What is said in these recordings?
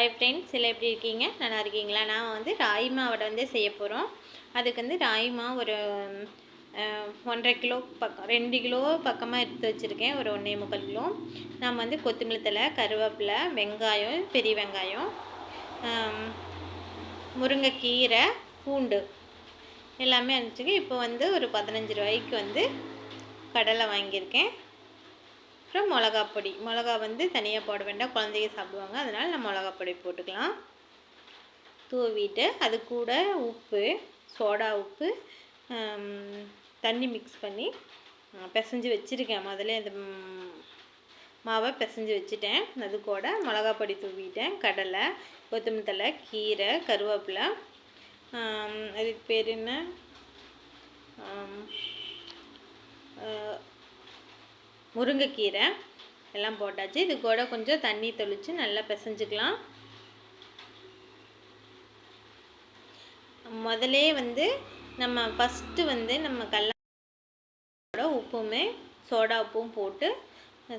Hi friends எல்லாம் எப்படி இருக்கீங்க? நல்லா இருக்கீங்களா? நான் வந்து ராய் மாவடை வந்து செய்ய போகிறோம் அதுக்கு வந்து ராய் மாவு ஒரு ஒன்றரை கிலோ பக்கம் ரெண்டு கிலோ பக்கமாக எடுத்து வச்சுருக்கேன். ஒரு ஒன்றே முக்கால் கிலோ. நான் வந்து கொத்தமல்லி கருவேப்பிலை வெங்காயம் பெரிய வெங்காயம் முருங்கைக்கீரை பூண்டு எல்லாமே அனுப்பிச்சிங்க இப்போ வந்து ஒரு பதினஞ்சு ரூபாய்க்கு வந்து கடலை வாங்கியிருக்கேன். அப்புறம் மிளகா பொடி. மிளகா வந்து தனியாக போட வேண்டாம். குழந்தைங்க சாப்பிடுவாங்க. அதனால் நான் மிளகா பொடி போட்டுக்கலாம். தூவிட்டு அது கூட உப்பு சோடா உப்பு தண்ணி மிக்ஸ் பண்ணி பிசைஞ்சு வச்சுருக்கேன். முதல்ல இந்த மாவை பிசைஞ்சு வச்சுட்டேன். அது கூட மிளகா பொடி தூவிட்டேன். கடலை கொத்தமல்லி தலை கீரை கருவேப்பிலை. அதுக்கு பேர் என்ன? முருங்கைக்கீரை எல்லாம் போட்டாச்சு. இது கூட கொஞ்சம் தண்ணி தெளித்து நல்லா பிசைஞ்சுக்கலாம். முதலே வந்து நம்ம ஃபஸ்ட்டு வந்து நம்ம கல்லோட உப்புமே சோடா உப்பும் போட்டு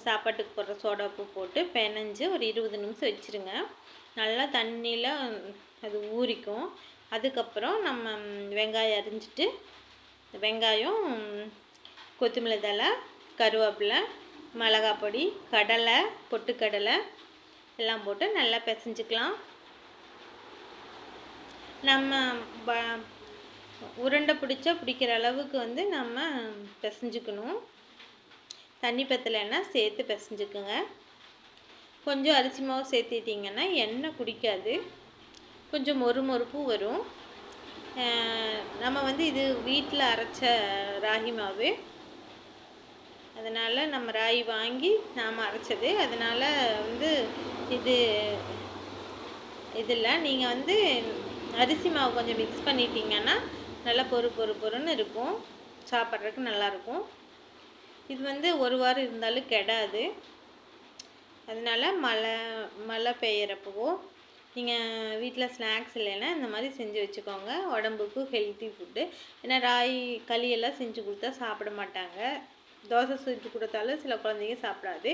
சாப்பாட்டுக்கு போடுற சோடா உப்பு போட்டு பெனஞ்சு ஒரு இருபது நிமிஷம் வச்சுருங்க. நல்லா தண்ணியில் அது ஊறிக்கும். அதுக்கப்புறம் நம்ம வெங்காயம் அரிஞ்சிட்டு வெங்காயம் கொத்தமல்லி தழை கருவேப்பிலை மிளகா பொடி கடலை பொட்டுக்கடலை எல்லாம் போட்டு நல்லா பிசைஞ்சிக்கலாம். நம்ம ப உருண்டை பிடிச்சா பிடிக்கிற அளவுக்கு வந்து நம்ம பிசைஞ்சுக்கணும். தண்ணி பத்தலைன்னா சேர்த்து பிசைஞ்சுக்குங்க. கொஞ்சம் அரிசி மாவு சேர்த்துட்டிங்கன்னா எண்ணெய் குடிக்காது. கொஞ்சம் மொறு மொறுப்பு வரும். நம்ம வந்து இது வீட்டில் அரைச்ச ராகி மாவு. அதனால் நம்ம ராகி வாங்கி நாம் அரைச்சது. அதனால் வந்து இது இதில் நீங்கள் வந்து அரிசி மாவு கொஞ்சம் மிக்ஸ் பண்ணிட்டீங்கன்னா நல்லா பொறு பொறு பொறுன்னு இருக்கும். சாப்பிட்றதுக்கு நல்லாயிருக்கும் இது வந்து ஒரு வாரம் இருந்தாலும் கெடாது. அதனால் மழை மழை பெய்யறப்போ நீங்கள் வீட்டில் ஸ்நாக்ஸ் இல்லைன்னா இந்த மாதிரி செஞ்சு வச்சுக்கோங்க. உடம்புக்கு ஹெல்த்தி ஃபுட்டு ஏன்னா ராகி களியெல்லாம் செஞ்சு கொடுத்தா சாப்பிட மாட்டாங்க. தோசை செஞ்சு கொடுத்தாலும் சில குழந்தைங்க சாப்பிடாது.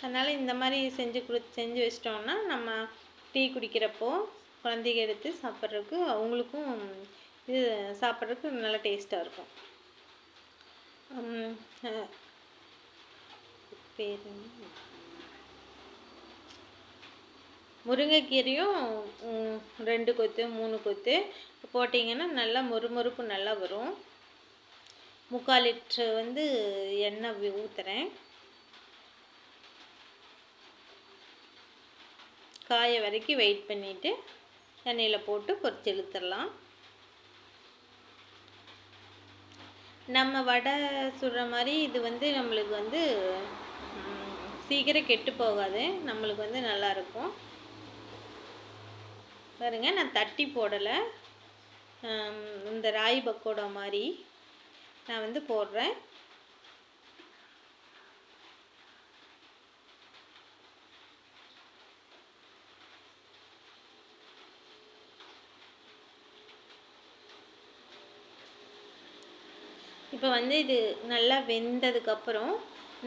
அதனால் இந்த மாதிரி செஞ்சு கொடு செஞ்சு வச்சிட்டோம்னா நம்ம டீ குடிக்கிறப்போ குழந்தைங்க எடுத்து சாப்பிட்றதுக்கு அவங்களுக்கும் இது சாப்பிட்றதுக்கு நல்லா டேஸ்ட்டாக இருக்கும். உம், பேர் முருங்கைக்கீரையும் ரெண்டு கொத்து மூணு கொத்து போட்டிங்கன்னா நல்லா மொறுமொறுப்பு நல்லா வரும். முக்கால் லிட்ரு வந்து எண்ணெய் ஊற்றுறேன் காய வரைக்கும் வெயிட் பண்ணிவிட்டு எண்ணெயில் போட்டு பொறிச்சு இழுத்துடலாம். நம்ம வடை சுடுற மாதிரி இது வந்து நம்மளுக்கு வந்து சீக்கிரம் கெட்டு போகாது. நம்மளுக்கு வந்து நல்லாயிருக்கும் பாருங்கள் பாருங்க நான் தட்டி போடலை. இந்த ராய் பக்கோடா மாதிரி. நான் வந்து போடுறேன். இப்போ வந்து இது நல்லா வெந்ததுக்கப்புறம்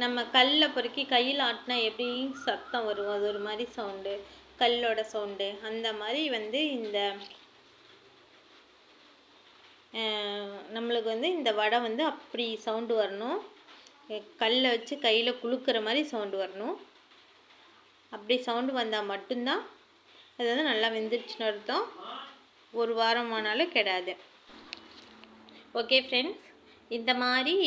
நம்ம கல்லை பொறுக்கி கையில் ஆட்டினா எப்படி சத்தம் வரும்? அது ஒரு மாதிரி சவுண்டு கல்லோட சவுண்டு அந்த மாதிரி வந்து இந்த நம்மளுக்கு வந்து இந்த வடை வந்து அப்படி சவுண்டு வரணும். கல்லை வச்சு கையில் குலுக்குற மாதிரி சவுண்டு வரணும். அப்படி சவுண்டு வந்தால் மட்டும்தான் அது வந்து நல்லா வெந்துருச்சுன்னு அர்த்தம். ஒரு வாரம் ஆனாலும் கெடாது. ஓகே ஃப்ரெண்ட்ஸ் இந்த மாதிரி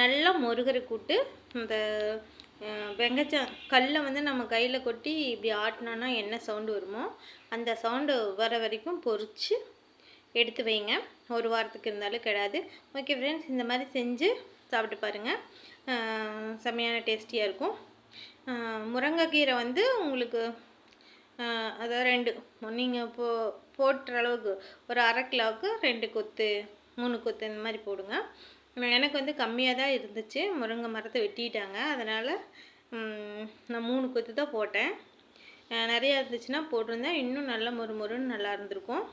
நல்லா முருகரை கூட்டு இந்த வெங்கச்சம் கல்லை வந்து நம்ம கையில் கொட்டி இப்படி ஆட்டினோன்னா என்ன சவுண்டு வருமோ அந்த சவுண்டு வர வரைக்கும் பொறிச்சு எடுத்து வைங்க. ஒரு வாரத்துக்கு இருந்தாலும் கிடையாது ஓகே ஃப்ரெண்ட்ஸ் இந்த மாதிரி செஞ்சு சாப்பிட்டு பாருங்கள் செம்மையான டேஸ்டியாக இருக்கும். முருங்கைக்கீரை வந்து உங்களுக்கு அதாவது ரெண்டு. நீங்கள் போ போட்டுற அளவுக்கு ஒரு அரை கிலோவுக்கு ரெண்டு கொத்து மூணு கொத்து இந்த மாதிரி போடுங்க. எனக்கு வந்து கம்மியாக தான் இருந்துச்சு. முருங்கை மரத்தை வெட்டிட்டாங்க. அதனால் நான் மூணு கொத்து தான் போட்டேன். நிறையா இருந்துச்சுன்னா போட்டிருந்தேன். இன்னும் நல்லா மொறு மொறுன்னு நல்லா இருந்திருக்கும்.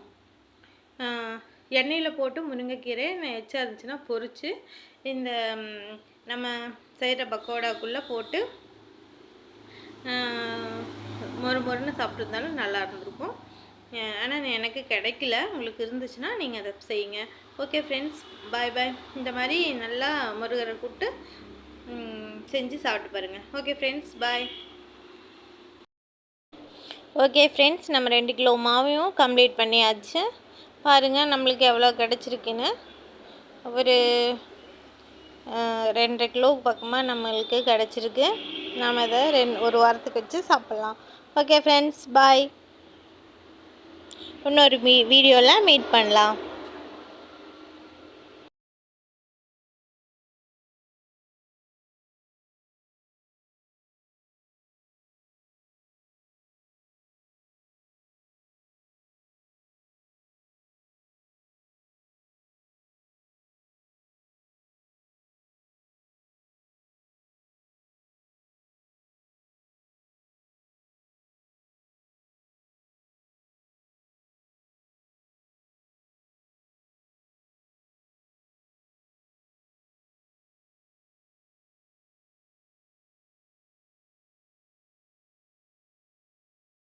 எண்ணெயில் போட்டு முருங்கைக்கீரை நான் எச்சா இருந்துச்சுன்னா பொரித்து இந்த நம்ம செய்கிற பக்கோடாக்குள்ளே போட்டு மொறு மொறுன்னு சாப்பிட்ருந்தாலும் நல்லா இருந்திருக்கும். ஆனால் எனக்கு கிடைக்கல. உங்களுக்கு இருந்துச்சுன்னா நீங்கள் அதை செய்யுங்க. ஓகே ஃப்ரெண்ட்ஸ் பாய் பாய் இந்த மாதிரி நல்லா முருகரை கூப்பிட்டு செஞ்சு சாப்பிட்டு பாருங்கள் okay friends bye okay friends நம்ம ரெண்டு கிலோ மாவையும் கம்ப்ளீட் பண்ணியாச்சு. பாருங்கள் நம்மளுக்கு எவ்வளோ கிடச்சிருக்குன்னு. ஒரு ரெண்டரை கிலோ பக்கமாக நம்மளுக்கு கிடச்சிருக்கு. நாம் அதை ரெண் ஒரு வாரத்துக்கு வச்சு சாப்பிட்லாம். ஓகே ஃப்ரெண்ட்ஸ் பாய் இன்னொரு மீ வீடியோவில் மீட் பண்ணலாம்.